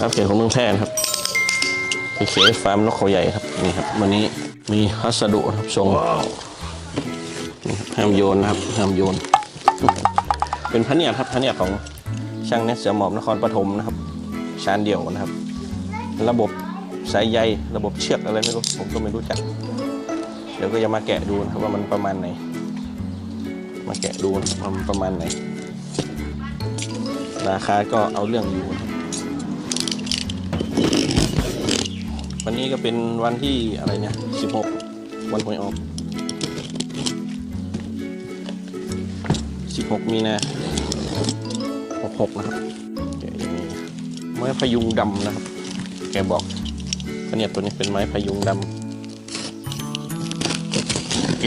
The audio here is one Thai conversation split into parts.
ครับเพจของเมืองแพร่นะครับพีเคฟาร์มนกเขาใหญ่ครับนี่ครับ วันนี้มีพัสดุนะครับส่งนี่ครับห้ามโยนนะครับห้ามโยน เป็นพระเนียดครับพระเนียดของช่างเนสเสือหมอบนครปฐมนะครับชานเดี่ยวนะครับ ระบบสายใยระบบเชือกอะไรไม่รู้ผมก็ไม่รู้จัก เดี๋ยวก็จะมาแกะดูนะครับว่ามันประมาณไหน มาแกะดูนะครับว่ามันประมาณไหน ราคาก็เอาเรื่องอยู่ วันนี้ก็เป็นวันที่อะไรเนี่ย16วันหวยออก16มีนา66นะครับแกอย่างนี้ไม้พยุงดำนะครับ แกบอกขเนี่ยตัวนี้เป็นไม้พยุงดำแก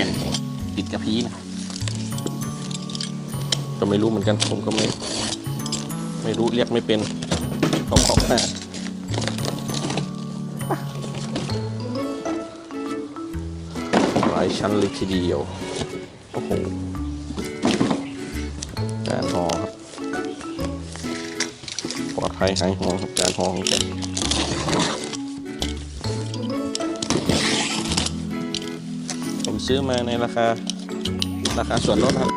ติดกระพี้นะก็ไม่รู้เหมือนกันผมก็ไม่ ไม่รู้เรียกไม่เป็นขอบขอบหน้าายชั้นเลยทีเดียวโอ้โหการห่อครับปลอดภัยหายห่วงครับการห่อของแกผมซื้อมาในราคา ราคาส่วนลดครับ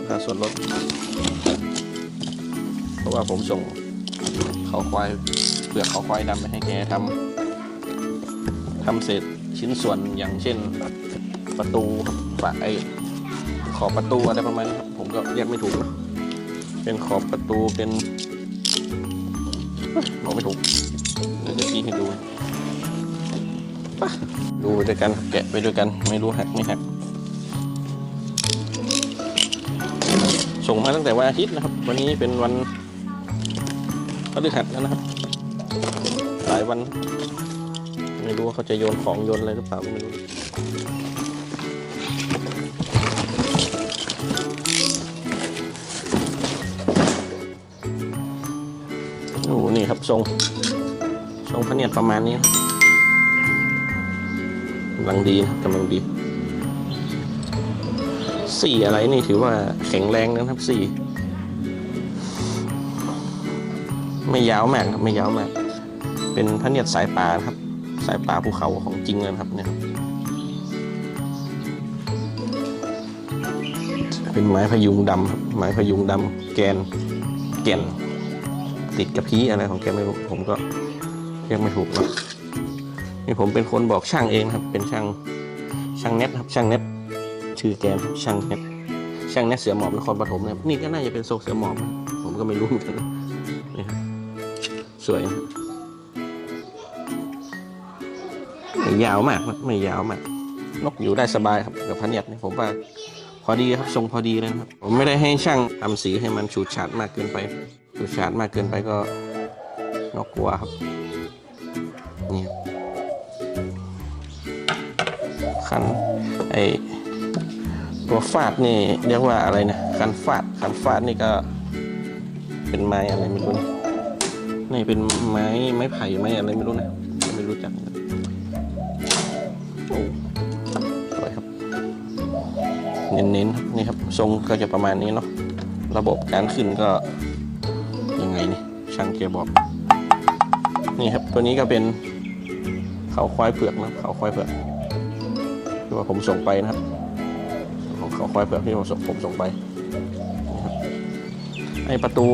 ราคาส่วนลด เพราะว่าผมส่งเขาควายเปลือกเขาควายดำไปให้แกทำทำเสร็จ ชิ้นส่วนอย่างเช่นประตูฝาไอขอบประตูอะไรประมาณนี้ครับผมก็เรียกไม่ถูกนะเป็นขอบประตูเป็นบอกไม่ถูกเดี๋ยวจะชี้ให้ดูไปดูไปด้วยกันแกะไปด้วยกัน ไม่รู้หักไม่หักส่งมาตั้งแต่วันอาทิตย์นะครับ วันนี้เป็นวันพฤหัสแล้วนะครับ หลายวัน ไม่รู้ว่าเขาจะโยนของโยนอะไรหรือเปล่าไม่รู้โอ้โหนี่ครับทรงทรงพระเนียดประมาณนี้ครับกำลังดีนะกำลังดี สีอะไรนี่ถือว่าแข็งแรงนะครับสีไม่ยาวมากครับไม่ยาวมาก เป็นพระเนียดสายป่าครับ สายป่าภูเขาของจริงเลยครับเนี่ยครับเป็นไม้พยุงดำครับไม้พยุงดำแกนแก่น ติดกับพีอะไรของแกไม่รู้ผมก็เรียกไม่ถูกนะนี่ผมเป็นคนบอกช่างเองครับ เป็นช่างช่างเน็ตครับช่างเน็ตชื่อแกนช่างเน็ตช่างเน็ตเสือหมอบนครปฐมนะครับนี่ก็น่าจะเป็นโซเสือหมอบนะผมก็ไม่รู้เหมือนกันนะนี่ครับสวย ไม่ยาวมากไม่ยาวมาก นกอยู่ได้สบายครับกับพันเนียดนี่ผมว่าพอดีครับทรงพอดีเลยครับ ผมไม่ได้ให้ช่างทำสีให้มันฉูดฉาดมากเกินไปฉูดฉาดมากเกินไปก็นกกลัวครับนี่ครับคันไอตัวฟาดนี่เรียกว่าอะไรนะคันฟาดคันฟาดนี่ก็เป็นไม้อะไรไม่รู้นะนี่เป็นไม้ไม้ไผ่ไม้อะไรไม่รู้นะไม่รู้จัก เน้นๆนี่ครับทรงก็จะประมาณนี้เนาะระบบการขึ้นก็ยังไงนี่ช่างเกียร์บอกนี่ครับตัวนี้ก็เป็นเขาควายเผือกนะเขาควายเผือกที่ว่าผมส่งไปนะครับของเขาควายเผือกที่ผมส่งผมส่งไปไอประตู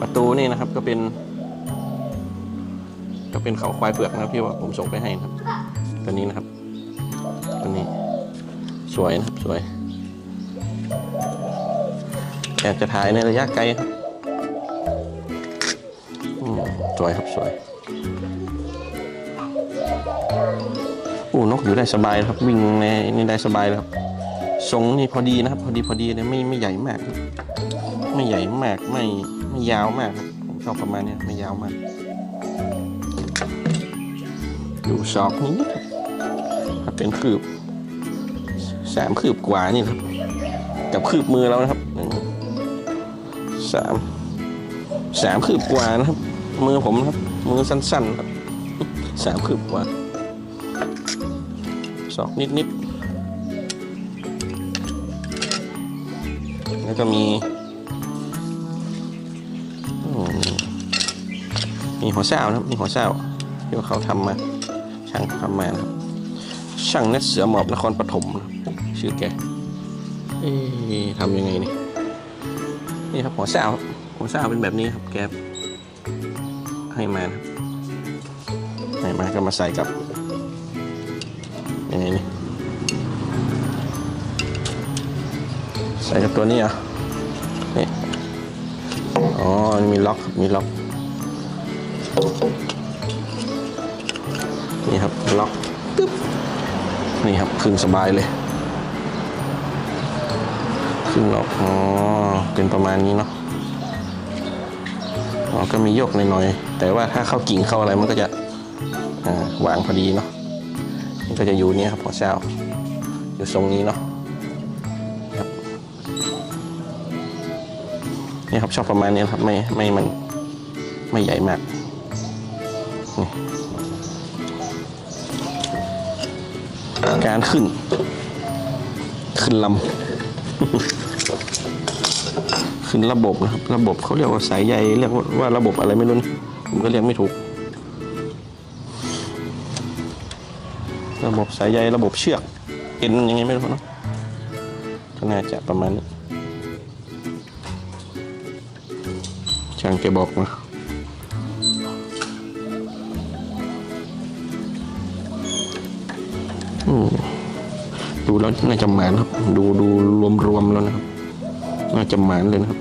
ประตูนี่นะครับก็เป็น ก็เป็นเขาควายเผือกนะครับที่ว่าผมส่งไปให้นะครับ ตัวนี้นะครับตัวนี้ สวยนะครับสวยอยากจะถ่ายในระยะไกลครับสวยครับสวยอู้นกอยู่ได้สบายครับวิ่งในนี่ได้สบายครับทรงนี่พอดีนะครับ พอดีพอดีเลยไม่ไม่ใหญ่มาก ไม่ใหญ่มากไม่ไม่ยาวมากครับผมชอบประมาณนี้ไม่ยาวมากอยู่ศอกนี้ถ้าเป็นคืบ สามคืบกว่านี่ครับ กับคืบมือเรานะครับหนึ่งสามสามคืบกว่านะครับ มือผมนะครับมือสั้นๆครับสามคืบกว่าศอกนิดๆแล้วก็มีมีหัวเศร้านะครับมีหัวเศร้าที่เขาทำมาช่างทำมานะครับ ช่างเน็ตเสือหมอบนครปฐมชื่อแกเอ๊ทำยังไงนี่นี่ครับหัวเศร้าครับหัวเศร้าเป็นแบบนี้ครับแกให้มานะครับให้มาก็มาใส่กับยังไงนี่ใส่กับตัวนี้อะนี่อ๋อมีล็อกมีล็อกนี่ครับล็อกตึ๊บ นี่ครับขึ้นสบายเลยขึ้นล็อกอ๋อเป็นประมาณนี้เนาะอ๋อก็มีโยกหน่อยๆแต่ว่าถ้าเข้ากิ่งเข้าอะไรมันก็จะอ่าวางพอดีเนาะมันก็จะอยู่เนี่ยครับหัวเช้าอยู่ทรงนี้เนาะนี่ครับชอบประมาณนี้ครับไม่ไม่มันไม่ใหญ่มากนี่ การขึ้น ขึ้นลำ ขึ้นระบบนะครับ ระบบเขาเรียกว่าสายใยเรียกว่าว่าระบบอะไรไม่รู้นผมก็เรียกไม่ถูก ระบบสายใยระบบเชือก เอ็นยังไงไม่รู้เนาะก็น่าจะประมาณนี้ช่างแกบอกมา แล้วน่าจะหมานครับ ดูดูรวมๆแล้วนะครับ น่าจะหมานเลยนะครับ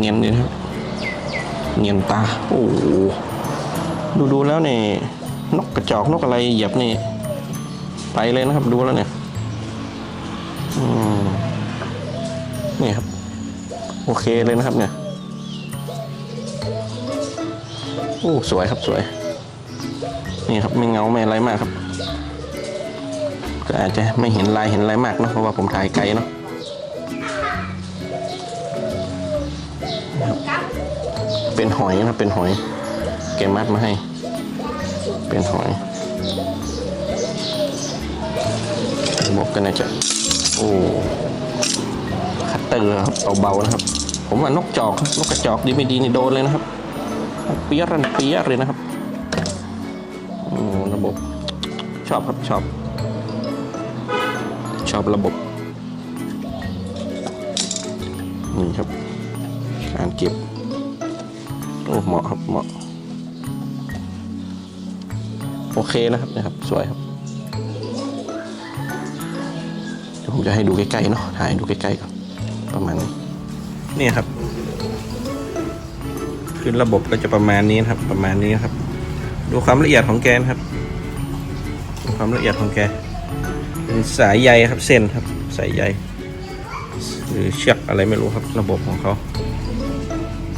เงี้ยนเลยนะครับ เงียนตา โอ้โหดูดูแล้วเนี่ยนกกระจอกนกอะไรเหยียบนี่ ไปเลยนะครับดูแล้วเนี่ยนี่ครับ โอเคเลยนะครับเนี่ย โอ้สวยครับสวย นี่ครับไม่เงาไม่อะไรมากครับ ก็อาจจะไม่เห็นลายเห็นอะไรมากเนอะเพราะว่าผมถ่ายไกลเนาะ เป็นหอยนะครับเป็นหอย แกมัดมาให้ เป็นหอยบอกกันนะจ๊ะโอ้คัตเตอร์ครับเบาๆนะครับ ผมว่านกจอกนกกระจอกดีไม่ดีนี่โดนเลยนะครับเปียรันเปียเลยนะครับโอ้ระบบชอบครับชอบ ชอบระบบนี่ครับการเก็บ โอ้เหมาะครับเหมาะโอเคนะครับนะครับ สวยครับเดี๋ยวผมจะให้ดูใกล้ๆเนาะถ่ายดูใกล้ๆก่อนประมาณนี้นี่ครับ ขึ้นระบบก็จะประมาณนี้นะครับ ประมาณนี้ครับ ดูความละเอียดของแกนะครับดูความละเอียดของแกเป็นสายใยครับเส้นครับ สายใยหรือเชือกอะไรไม่รู้ครับ ระบบของเขา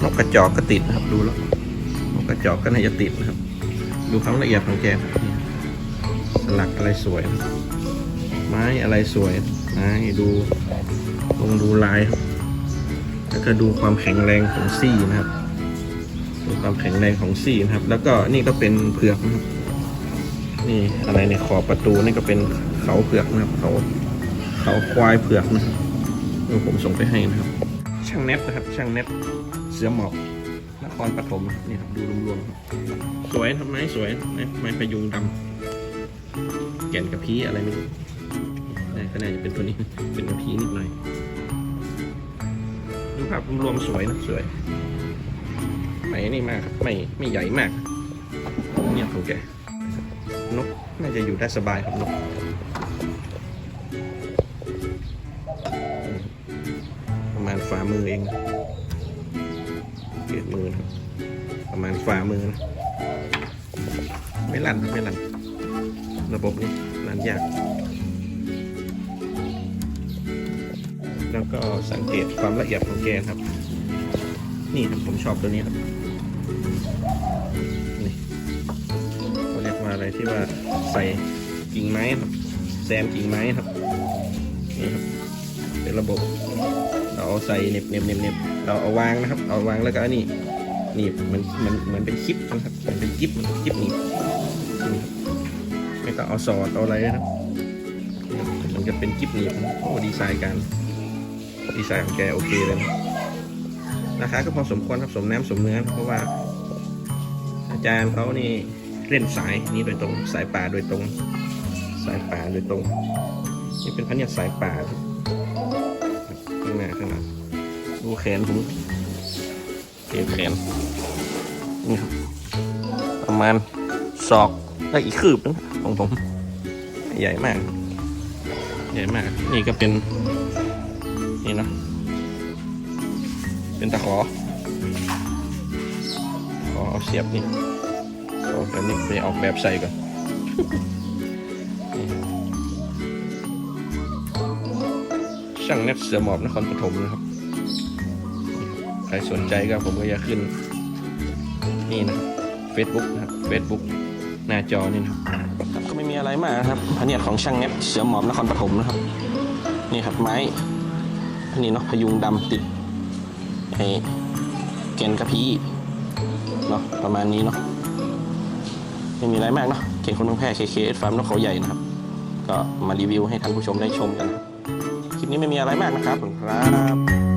นกกระจอกก็ติดนะครับ ดูแล้วนกกระจอกก็น่าจะติดนะครับ ดูความละเอียดของแกสลักอะไรสวยนะไม้อะไรสวยไม้ดูลงดูลาย แล้วก็ดูความแข็งแรงของซี่นะครับดูความแข็งแรงของซี่นะครับ แล้วก็นี่ก็เป็นเผือกนะครับนี่อะไรในขอบประตูนี่ก็เป็นเขาเผือกนะครับ เขาเขาควายเผือกนะครับเดี๋ยวผมส่งไปให้นะครับ ช่างเน็ตนะครับ ช่างเน็ต เสือหมอบนครปฐมครับนี่ครับดูรวมๆครับสวยทำไมสวยไม้พยุงดำแก่นกระพี้อะไรไม่รู้นี่ก็น่าจะเป็นตัวนี้เป็นกระพี้นิดหน่อยดูภาพรวมๆสวยนะสวยไม่นี่มากครับไม่ไม่ใหญ่มากเนี่ยของแกนกน่าจะอยู่ได้สบายครับนกประมาณฝ่ามือเอง เกล็ดมือนะประมาณฝ่ามือนะไม่ลั่นไม่ลั่นระบบนี้ลั่นยากแล้วก็สังเกตความละเอียดของแกนครับ นี่ผมชอบตัวนี้ครับนี่เขาเรียกว่าอะไรที่ว่าใส่กิ่งไม้ครับแซมกิ่งไม้ครับนี่ครับเป็นระบบ เราเอาใส่เน็บเน็บเน็บเน็บเราเอาวางนะครับ เอาวางแล้วก็อันนี่หนีบเหมือนเหมือนเหมือนเป็นคลิปนะครับเหมือนเป็นกิ๊บคลิปหนีบไม่ต้องเอาสอดเอาอะไรนะครับมันจะเป็นกิ๊บหนีบโอ้ดีไซน์การดีไซน์ของแกโอเคเลยนะราคาก็พอสมควรครับสมน้ำสมเนื้อเพราะว่า อาจารย์เขานี่เล่นสายนี้โดยตรงสายป่าโดยตรง สายป่าโดยตรง นี่เป็นพันธุ์สายป่าครับ ดูแขนผมเก็บแขนนี่ครับ ประมาณศอกได้อีกคืบนึงของผม ใหญ่มาก ใหญ่มาก นี่ก็เป็น นี่เนาะเป็นตะขอขอเอาเสียบนี่เอาแบบนี้ไปออกแบบใส่ก่อนนี่ช่างเน็ตเสือหมอบนครปฐมนะครับนี่ครับ ใครสนใจก็ผมก็จะขึ้น นี่นะครับ Facebook นะครับ Facebook หน้าจอนี่นะครับก็ไม่มีอะไรมากนะครับพระเนียดของช่างเน็ตเสือหมอบนครปฐมนะครับ นี่ครับไม้อันนี้เนาะพยุงดำติดไอ้แกนกระพี้เนาะประมาณนี้เนาะไม่มีอะไรมากเนาะเก่งคนเมืองแพร่เคเคฟาร์มนกเขาใหญ่นะครับ ก็มารีวิวให้ท่านผู้ชมได้ชมกันนะครับคลิปนี้ไม่มีอะไรมากนะครับขอบคุณครับ